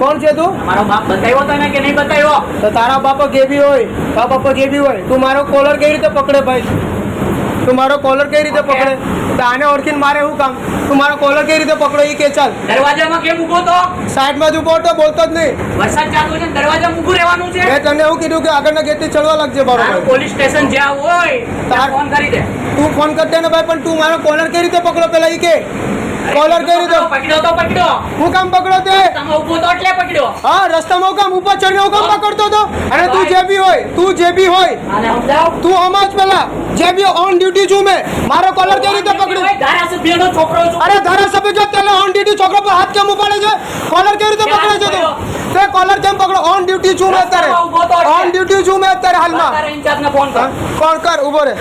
કોણ છે તું? મારો બાપ બતાવ્યો તને કે નહીં બતાવ્યો? તો તારા બાપો જે બી હોય તારા બાપો જે બી હોય. તું મારો કોલર કેવી રીતે પકડે ભાઈ? તું મારો કોલર કેવી રીતે પકડે? તો આને ઓળખીને મારે શું કામ? તું મારો કોલર કેવી રીતે પકડો એ કે ચાલ. દરવાજામાં કેમ ઊભો તો? સાઈડમાં જ ઊભો તો બોલતો જ નહીં. વરસાદ ચાલુ છે દરવાજા ઊભું રહેવાનું છે? મેં તને એવું કીધું કે આગળના ગેટથી ચડવા લાગજે બરોબર પોલીસ સ્ટેશન જ્યાં હોય તાર- ફોન કરી દે. તું ફોન કરી દે ને ભાઈ પણ તું મારો કોલર કેવી રીતે પકડો પેલા એ કે? કોલર કેવી રીતે પકડ્યો તો પકડ્યો હું કામ પકડો તે? તમે ઊભો તો એટલે પકડ્યો. હા રસ્તામાં કામ ઉપર ચડ્યો કામ પકડતો તો અને તું જે બી હોય તું જે બી હોય તું સમજ પેલા જે બી ઓન ડ્યુટી છું મેં. મારો કોલર કેવી રીતે પકડ્યું? ધારાસભ્યનો છોકરો છું. અરે ધારાસભ્ય જો તને ઓન ડ્યુટી છોકરો પર હાથ કેમ ઉપાડે છે? કોલર કેવી રીતે પકડે છે તું? તે કોલર કેમ પકડો ઓન ડ્યુટી છું મેં અત્યારે. ઓન ડ્યુટી છું મેં અત્યારે હાલમાં. કોણ કર. ઊભો રે